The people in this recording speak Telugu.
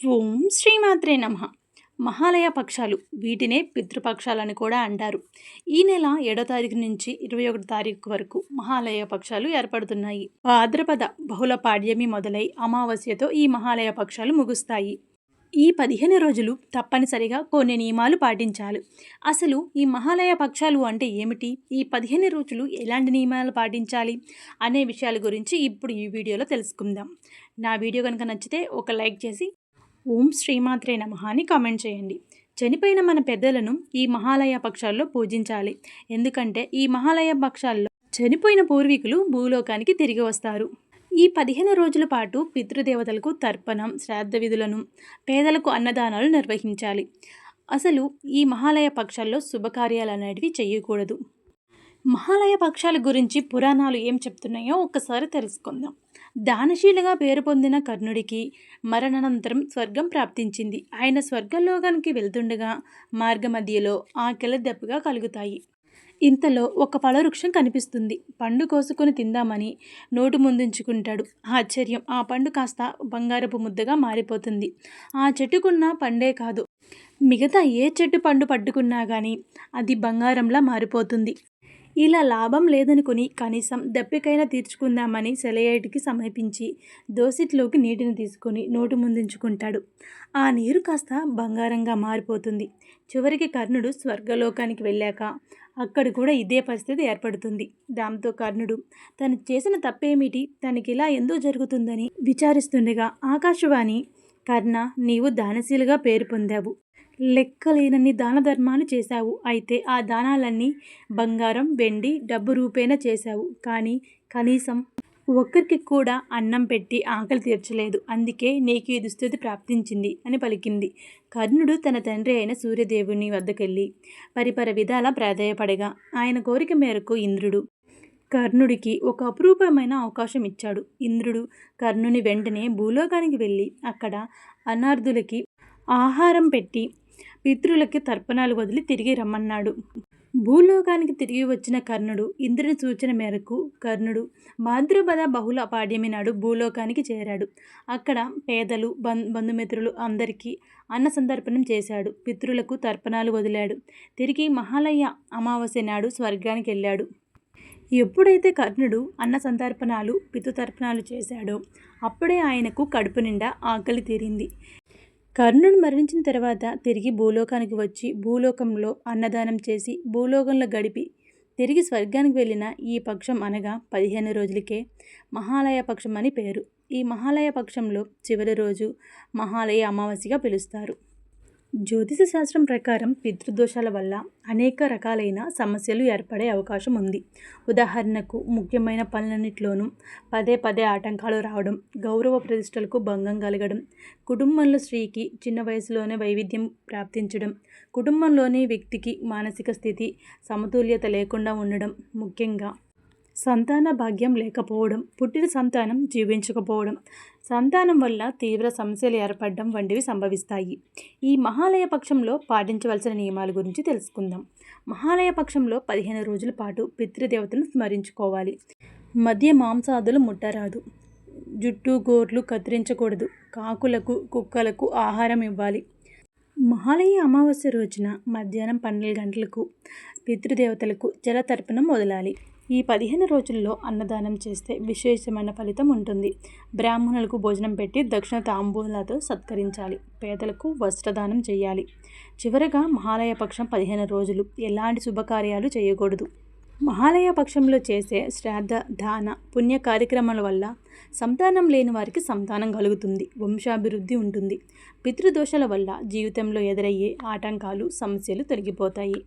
ఓం శ్రీమాత్రే నమ. మహాలయ పక్షాలు వీటినే పితృపక్షాలని కూడా అంటారు. ఈ నెల ఏడో తారీఖు నుంచి ఇరవై ఒకటి తారీఖు వరకు మహాలయ పక్షాలు ఏర్పడుతున్నాయి. భాద్రపద బహుళ పాడ్యమి మొదలై అమావాస్యతో ఈ మహాలయ పక్షాలు ముగుస్తాయి. ఈ పదిహేను రోజులు తప్పనిసరిగా కొన్ని నియమాలు పాటించాలి. అసలు ఈ మహాలయ పక్షాలు అంటే ఏమిటి? ఈ పదిహేను రోజులు ఎలాంటి నియమాలు పాటించాలి? అనే విషయాల గురించి ఇప్పుడు ఈ వీడియోలో తెలుసుకుందాం. నా వీడియో కనుక నచ్చితే ఒక లైక్ చేసి ఓం శ్రీమాత్రే నమ అని కామెంట్ చేయండి. చనిపోయిన మన పెద్దలను ఈ మహాలయ పక్షాల్లో పూజించాలి. ఎందుకంటే ఈ మహాలయ పక్షాల్లో చనిపోయిన పూర్వీకులు భూలోకానికి తిరిగి వస్తారు. ఈ పదిహేను రోజుల పాటు పితృదేవతలకు తర్పణం శ్రాద్ధ విధులను పేదలకు అన్నదానాలు నిర్వహించాలి. అసలు ఈ మహాలయ పక్షాల్లో శుభకార్యాలు అనేటివి చేయకూడదు. మహాలయ పక్షాల గురించి పురాణాలు ఏం చెప్తున్నాయో ఒక్కసారి తెలుసుకుందాం. దానశీలుగా పేరు పొందిన కర్ణుడికి మరణానంతరం స్వర్గం ప్రాప్తించింది. ఆయన స్వర్గలోకానికి వెళ్తుండగా మార్గమధ్యలో ఆకలి దెబ్బగా కలుగుతాయి. ఇంతలో ఒక ఫలవృక్షం కనిపిస్తుంది. పండు కోసుకొని తిందామని నోటు ముందుంచుకుంటాడు. ఆశ్చర్యం! ఆ పండు కాస్త బంగారపు ముద్దగా మారిపోతుంది. ఆ చెట్టుకున్న పండే కాదు. మిగతా ఏ చెట్టు పండు పట్టుకున్నా కానీ అది బంగారంలా మారిపోతుంది. ఇలా లాభం లేదనుకుని కనీసం దప్పికైనా తీర్చుకుందామని సెలయేటికి సమీపించి దోసిట్లోకి నీటిని తీసుకొని నోటు ముందుంచుకుంటాడు. ఆ నీరు కాస్త బంగారంగా మారిపోతుంది. చివరికి కర్ణుడు స్వర్గలోకానికి వెళ్ళాక అక్కడ కూడా ఇదే పరిస్థితి ఏర్పడుతుంది. దాంతో కర్ణుడు తను చేసిన తప్పేమిటి? తనకి ఇలా ఎందుకు జరుగుతుందని విచారిస్తుండగా ఆకాశవాణి కర్ణ నీవు దానశీలుగా పేరు పొందావు. లెక్కలేనన్ని దాన ధర్మాలు చేశావు. అయితే ఆ దానాలన్నీ బంగారం వెండి డబ్బు రూపేణ చేశావు. కానీ కనీసం ఒక్కరికి కూడా అన్నం పెట్టి ఆకలి తీర్చలేదు. అందుకే నీకు ఈ దుస్థితి ప్రాప్తించింది అని పలికింది. కర్ణుడు తన తండ్రి అయిన సూర్యదేవుని వద్దకెళ్ళి పరిపర విధాల ప్రాధాయపడగా ఆయన కోరిక మేరకు ఇంద్రుడు కర్ణుడికి ఒక అపురూపమైన అవకాశం ఇచ్చాడు. ఇంద్రుడు కర్ణుని వెంటనే భూలోకానికి వెళ్ళి అక్కడ అనార్థులకి ఆహారం పెట్టి పితృలకి తర్పణాలు వదిలి తిరిగి రమ్మన్నాడు. భూలోకానికి తిరిగి వచ్చిన కర్ణుడు ఇంద్రుని సూచన మేరకు కర్ణుడు భాద్రపద బహుళ పాడ్యమి నాడు భూలోకానికి చేరాడు. అక్కడ పేదలు బం బంధుమిత్రులు అందరికీ అన్న సందర్పణం చేశాడు. పితృలకు తర్పణాలు వదిలాడు. తిరిగి మహాలయ అమావాస్య నాడు స్వర్గానికి వెళ్ళాడు. ఎప్పుడైతే కర్ణుడు అన్న సంతర్పణాలు పితృతర్పణాలు చేశాడో అప్పుడే ఆయనకు కడుపు నిండా ఆకలి తీరింది. కర్ణుడు మరణించిన తర్వాత తిరిగి భూలోకానికి వచ్చి భూలోకంలో అన్నదానం చేసి భూలోకంలో గడిపి తిరిగి స్వర్గానికి వెళ్ళిన ఈ పక్షం అనగా పదిహేను రోజులకే మహాలయ పక్షం అని పేరు. ఈ మహాలయ పక్షంలో చివరి రోజు మహాలయ అమావాస్యగా పిలుస్తారు. జ్యోతిష శాస్త్రం ప్రకారం పితృదోషాల వల్ల అనేక రకాలైన సమస్యలు ఏర్పడే అవకాశం ఉంది. ఉదాహరణకు ముఖ్యమైన పనులన్నింటిలోనూ పదే పదే ఆటంకాలు రావడం గౌరవ ప్రతిష్టలకు భంగం కలగడం కుటుంబంలో స్త్రీకి చిన్న వయసులోనే వైవిధ్యం ప్రాప్తించడం కుటుంబంలోని వ్యక్తికి మానసిక స్థితి సమతుల్యత లేకుండా ఉండడం ముఖ్యంగా సంతాన భాగ్యం లేకపోవడం పుట్టిన సంతానం జీవించకపోవడం సంతానం వల్ల తీవ్ర సమస్యలు ఏర్పడడం వంటివి సంభవిస్తాయి. ఈ మహాలయ పక్షంలో పాటించవలసిన నియమాల గురించి తెలుసుకుందాం. మహాలయ పక్షంలో పదిహేను రోజుల పాటు పితృదేవతను స్మరించుకోవాలి. మధ్య మాంసాదులు ముట్టరాదు. జుట్టు గోర్లు కత్తిరించకూడదు. కాకులకు కుక్కలకు ఆహారం ఇవ్వాలి. మహాలయ అమావాస్య రోజున మధ్యాహ్నం పన్నెండు గంటలకు పితృదేవతలకు జలతర్పణం వదలాలి. ఈ పదిహేను రోజుల్లో అన్నదానం చేస్తే విశేషమైన ఫలితం ఉంటుంది. బ్రాహ్మణులకు భోజనం పెట్టి దక్షిణ తాంబూలతో సత్కరించాలి. పేదలకు వస్త్రదానం చేయాలి. చివరగా మహాలయ పక్షం పదిహేను రోజులు. ఎలాంటి శుభకార్యాలు చేయకూడదు. మహాలయ పక్షంలో చేసే శ్రాద్ధ దాన పుణ్య కార్యక్రమాల వల్ల సంతానం లేని వారికి సంతానం కలుగుతుంది. వంశాభివృద్ధి ఉంటుంది. పితృదోషాల వల్ల జీవితంలో ఎదురయ్యే ఆటంకాలు సమస్యలు తొలగిపోతాయి.